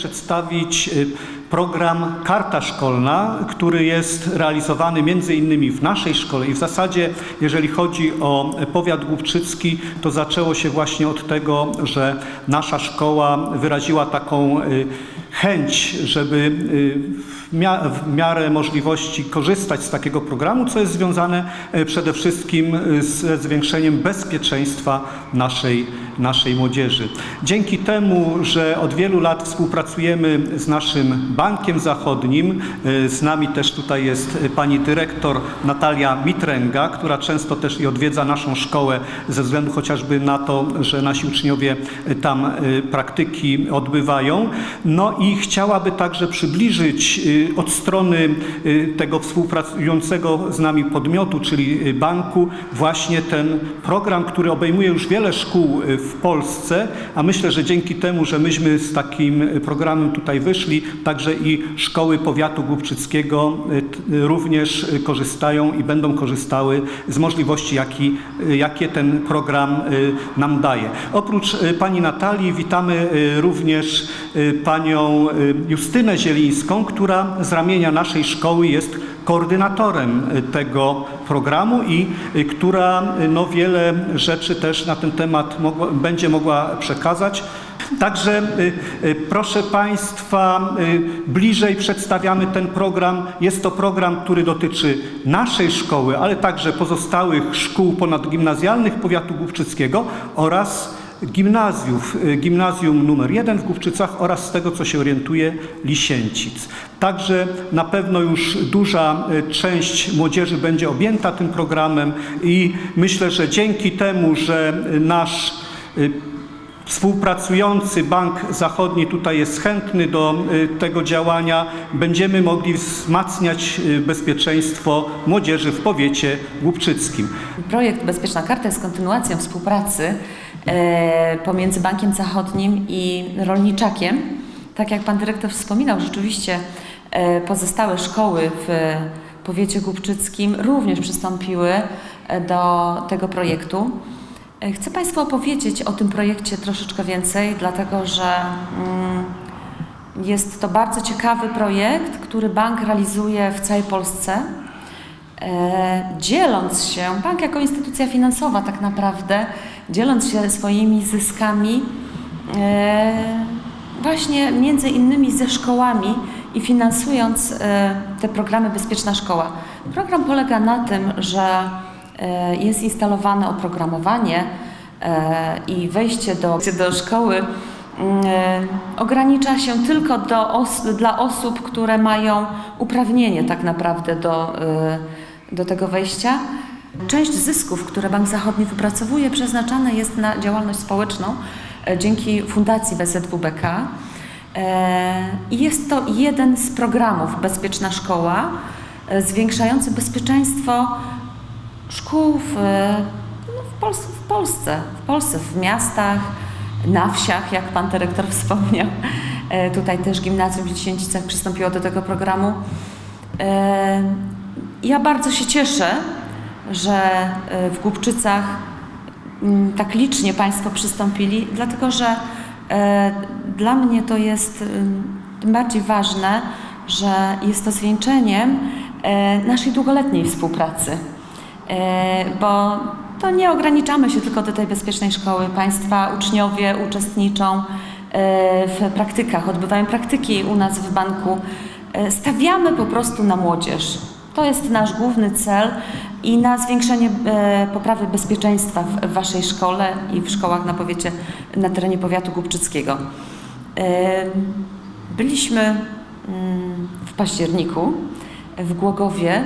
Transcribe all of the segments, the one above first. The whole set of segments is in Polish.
przedstawić y, program Karta Szkolna, który jest realizowany między innymi w naszej szkole. I w zasadzie, jeżeli chodzi o powiat głubczycki, to zaczęło się właśnie od tego, że nasza szkoła wyraziła taką y, chęć, żeby y, w mia- w miarę możliwości korzystać z takiego programu, co jest związane y, przede wszystkim y, ze zwiększeniem bezpieczeństwa naszej, naszej młodzieży. Dzięki temu, że od wielu lat współpracujemy z naszym Bankiem Zachodnim, z nami też tutaj jest pani dyrektor Natalia Mitręga, która często też i odwiedza naszą szkołę ze względu chociażby na to, że nasi uczniowie tam praktyki odbywają. No i chciałaby także przybliżyć y, od strony y, tego współpracującego z nami podmiotu, czyli y, banku, właśnie ten program, który obejmuje już wiele szkół w Polsce, a myślę, że dzięki temu, że myśmy z takim programem tutaj wyszli, także i szkoły powiatu głubczyckiego również korzystają i będą korzystały z możliwości, jaki, jakie ten program nam daje. Oprócz pani Natalii witamy również y, y, Justynę Zielińską, która z ramienia naszej szkoły jest koordynatorem y, tego programu i y, która no, wiele rzeczy też na ten temat mogła, będzie mogła przekazać. Także proszę Państwa, bliżej przedstawiamy ten program. Jest to program, który dotyczy naszej szkoły, ale także pozostałych szkół ponadgimnazjalnych powiatu główczyckiego oraz gimnazjów, y, gimnazjum numer jeden w Główczycach oraz z tego, co się orientuje, Lisięcic. Także na pewno już duża y, część młodzieży będzie objęta tym programem i myślę, że dzięki temu, że y, nasz Współpracujący Bank Zachodni tutaj jest chętny do tego działania. Będziemy mogli wzmacniać bezpieczeństwo młodzieży w powiecie głubczyckim. Projekt Bezpieczna Karta jest kontynuacją współpracy pomiędzy Bankiem Zachodnim i Rolniczakiem. Tak jak Pan Dyrektor wspominał, rzeczywiście e, pozostałe szkoły w powiecie głubczyckim również przystąpiły e, do tego projektu. E, Chcę Państwu opowiedzieć o tym projekcie troszeczkę więcej, dlatego że mm, jest to bardzo ciekawy projekt, który bank realizuje w całej Polsce. E, dzieląc się, bank jako instytucja finansowa tak naprawdę, dzieląc się swoimi zyskami e, właśnie między innymi ze szkołami i finansując e, te programy Bezpieczna Szkoła. Program polega na tym, że e, jest instalowane oprogramowanie i wejście do, do szkoły ogranicza się tylko do os dla osób, które mają uprawnienie tak naprawdę do, do tego wejścia. Część zysków, które Bank Zachodni wypracowuje, przeznaczana jest na działalność społeczną e, dzięki Fundacji BZWBK. E, I jest to jeden z programów Bezpieczna Szkoła, e, zwiększający bezpieczeństwo szkół w, no, w, Pols w Polsce, w Polsce, w miastach, na wsiach, jak pan dyrektor wspomniał. Tutaj też gimnazjum w Liśnięcicach przystąpiło do tego programu. Ja bardzo się cieszę, że e, w Głubczycach mm, tak licznie Państwo przystąpili, dlatego że e, dla mnie to jest ym, tym bardziej ważne, że jest to zwieńczeniem e, naszej długoletniej współpracy. E, bo to nie ograniczamy się tylko do tej bezpiecznej szkoły. Państwa uczniowie uczestniczą w praktykach, odbywają praktyki u nas w banku. Stawiamy po prostu na młodzież. To jest nasz główny cel i na zwiększenie e, poprawy bezpieczeństwa w, w Waszej szkole i w szkołach na, powiecie, na terenie powiatu głubczyckiego. E, Byliśmy mm, w październiku w Głogowie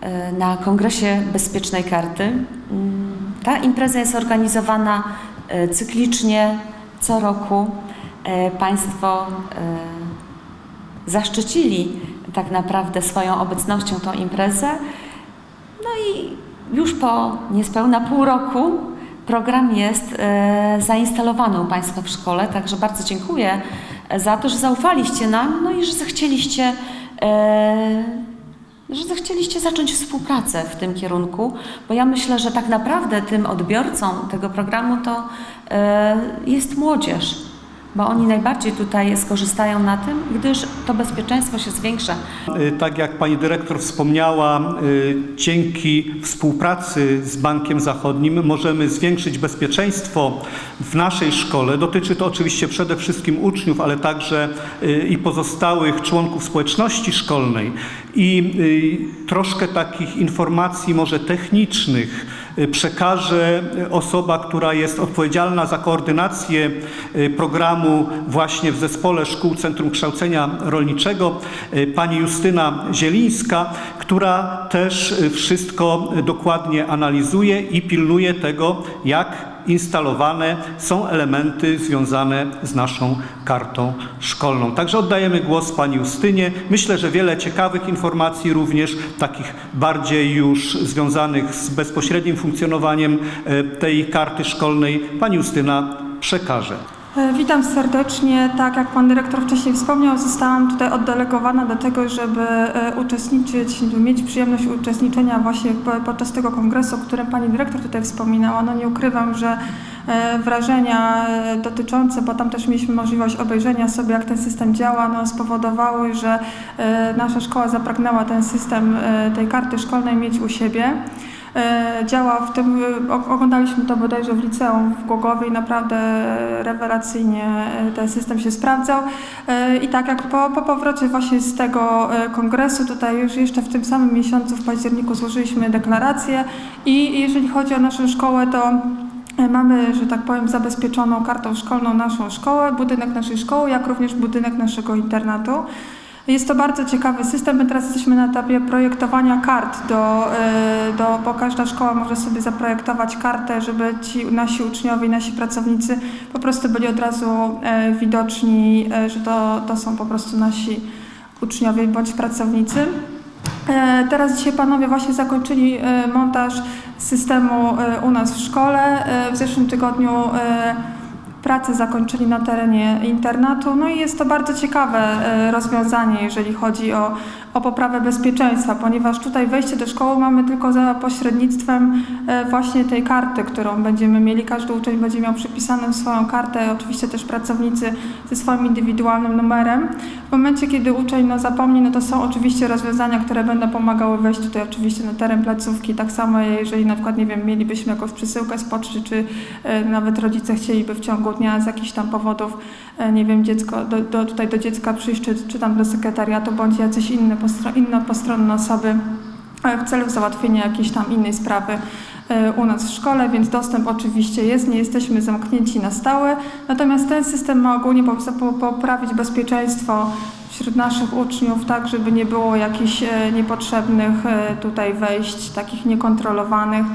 e, na Kongresie Bezpiecznej Karty. Mm, Ta impreza jest organizowana e, cyklicznie co roku. E, Państwo zaszczycili tak naprawdę swoją obecnością tą imprezę. No i już po niespełna pół roku program jest e, zainstalowany u Państwa w szkole, także bardzo dziękuję za to, że zaufaliście nam, no i że zechcieliście, e, że zechcieliście zacząć współpracę w tym kierunku, bo ja myślę, że tak naprawdę tym odbiorcą tego programu to e, jest młodzież. Bo oni najbardziej tutaj skorzystają na tym, gdyż to bezpieczeństwo się zwiększa. Y, Tak jak pani dyrektor wspomniała, y, dzięki współpracy z Bankiem Zachodnim możemy zwiększyć bezpieczeństwo w naszej szkole. Dotyczy to oczywiście przede wszystkim uczniów, ale także y, i pozostałych członków społeczności szkolnej. I troszkę takich informacji może technicznych przekaże y, osoba, która jest odpowiedzialna za koordynację y, programu właśnie w Zespole Szkół Centrum Kształcenia Rolniczego, y, pani Justyna Zielińska, która też y, wszystko y, dokładnie analizuje i pilnuje tego, jak instalowane są elementy związane z naszą kartą szkolną. Także oddajemy głos pani Justynie. Myślę, że wiele ciekawych informacji również, takich bardziej już związanych z bezpośrednim funkcjonowaniem e, tej karty szkolnej, pani Justyna przekaże. E, Witam serdecznie. Tak jak Pan Dyrektor wcześniej wspomniał, zostałam tutaj oddelegowana do tego, żeby e, uczestniczyć, mieć przyjemność uczestniczenia właśnie po- podczas tego kongresu, o którym Pani Dyrektor tutaj wspominała. No nie ukrywam, że e, wrażenia dotyczące, bo tam też mieliśmy możliwość obejrzenia sobie, jak ten system działa, no spowodowały, że nasza szkoła zapragnęła ten system tej karty szkolnej mieć u siebie. E, działa w tym, oglądaliśmy to bodajże w liceum w Głogowie i naprawdę rewelacyjnie e, ten system się sprawdzał. E, I tak jak po, po powrocie właśnie z tego kongresu, tutaj już jeszcze w tym samym miesiącu, w październiku złożyliśmy deklarację i jeżeli chodzi o naszą szkołę, to Mamy, że tak powiem, zabezpieczoną kartą szkolną naszą szkołę, budynek naszej szkoły, jak również budynek naszego internatu. Jest to bardzo ciekawy system. My teraz jesteśmy na etapie projektowania kart, do, e, do, bo każda szkoła może sobie zaprojektować kartę, żeby ci nasi uczniowie nasi pracownicy po prostu byli od razu e, widoczni, e, że to, to są po prostu nasi uczniowie bądź pracownicy. Teraz dzisiaj panowie właśnie zakończyli montaż systemu u nas w szkole. W zeszłym tygodniu pracę zakończyli na terenie internatu. No i jest to bardzo ciekawe e, rozwiązanie, jeżeli chodzi o, o poprawę bezpieczeństwa, ponieważ tutaj wejście do szkoły mamy tylko za pośrednictwem e, właśnie tej karty, którą będziemy mieli. Każdy uczeń będzie miał przypisaną swoją kartę, oczywiście też pracownicy ze swoim indywidualnym numerem. W momencie, kiedy uczeń no, zapomni, no to są oczywiście rozwiązania, które będą pomagały wejść tutaj oczywiście na teren placówki. Tak samo jeżeli na przykład, nie wiem, mielibyśmy jakąś przesyłkę z poczty, czy e, nawet rodzice chcieliby w ciągu dnia z jakichś tam powodów, nie wiem, dziecko, do, do, tutaj do dziecka przyjść, czy, czy tam do sekretariatu, bądź jacyś inne postro, inne postronne osoby e, w celu załatwienia jakiejś tam innej sprawy e, u nas w szkole, więc dostęp oczywiście jest, nie jesteśmy zamknięci na stałe. Natomiast ten system ma ogólnie po- po- poprawić bezpieczeństwo wśród naszych uczniów, tak żeby nie było jakichś e, niepotrzebnych e, tutaj wejść, takich niekontrolowanych.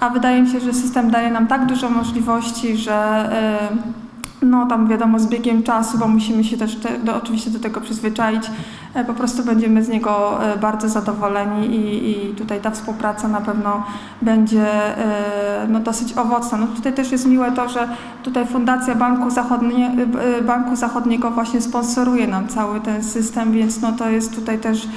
A wydaje mi się, że system daje nam tak dużo możliwości, że e, no tam wiadomo z biegiem czasu, bo musimy się też te, do, oczywiście do tego przyzwyczaić, e, po prostu będziemy z niego e, bardzo zadowoleni i, i tutaj ta współpraca na pewno będzie e, no, dosyć owocna. No, tutaj też jest miłe to, że tutaj Fundacja Banku, Zachodnie, Banku Zachodniego właśnie sponsoruje nam cały ten system, więc no, to jest tutaj też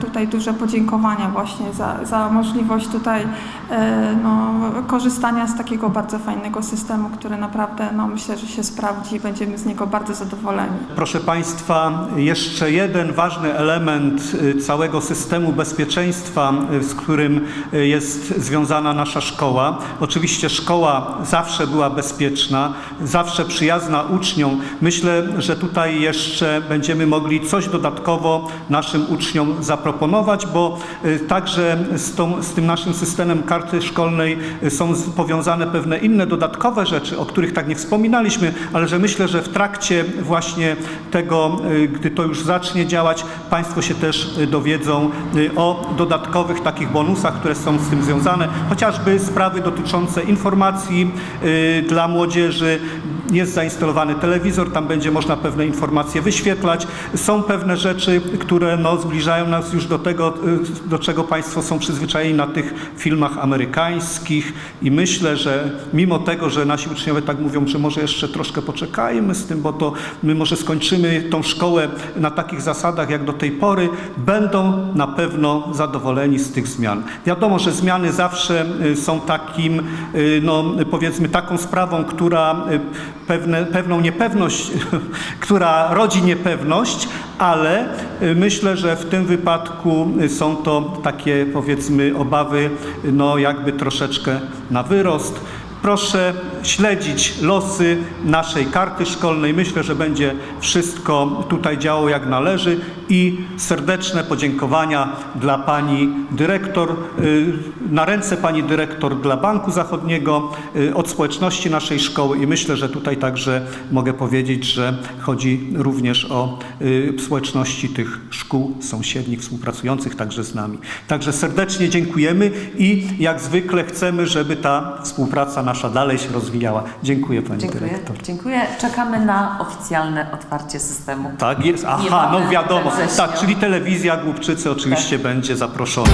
tutaj duże podziękowania właśnie za, za możliwość tutaj e, no, korzystania z takiego bardzo fajnego systemu, który naprawdę no, myślę, że się sprawdzi i będziemy z niego bardzo zadowoleni. Proszę Państwa, jeszcze jeden ważny element y, całego systemu bezpieczeństwa, z którym jest związana nasza szkoła. Oczywiście szkoła zawsze była bezpieczna, zawsze przyjazna uczniom. Myślę, że tutaj jeszcze będziemy mogli coś dodatkowo naszym uczniom zaproponować, bo y, także z, tą, z tym naszym systemem karty szkolnej y, są powiązane pewne inne dodatkowe rzeczy, o których tak nie wspominaliśmy, ale że myślę, że w trakcie właśnie tego, y, gdy to już zacznie działać, Państwo się też dowiedzą o dodatkowych takich bonusach, które są z tym związane, chociażby sprawy dotyczące informacji dla młodzieży. Jest zainstalowany telewizor, tam będzie można pewne informacje wyświetlać. Są pewne rzeczy, które no, zbliżają nas już do tego, do czego Państwo są przyzwyczajeni na tych filmach amerykańskich i myślę, że mimo tego, że nasi uczniowie tak mówią, że może jeszcze troszkę poczekajmy z tym, bo to my może skończymy tą szkołę na takich zasadach jak do tej pory, będą na pewno zadowoleni z tych zmian. Wiadomo, że zmiany zawsze y, są takim, y, no, powiedzmy, taką sprawą, która y, pewne, pewną niepewność, która rodzi niepewność, ale y, myślę, że w tym wypadku y, są to takie powiedzmy obawy, no jakby troszeczkę na wyrost. Proszę śledzić losy naszej karty szkolnej. Myślę, że będzie wszystko tutaj działało jak należy i serdeczne podziękowania dla pani dyrektor, y, na ręce pani dyrektor dla Banku Zachodniego, y, od społeczności naszej szkoły i myślę, że tutaj także mogę powiedzieć, że chodzi również o y, społeczności tych szkół sąsiednich, współpracujących także z nami. Także serdecznie dziękujemy i jak zwykle chcemy, żeby ta współpraca nasza dalej się rozwijała. Dziękuję pani Dziękuję. dyrektor. Dziękuję. Czekamy na oficjalne otwarcie systemu. Tak jest, aha, no wiadomo. Tak, czyli telewizja Głubczycy oczywiście będzie zaproszona.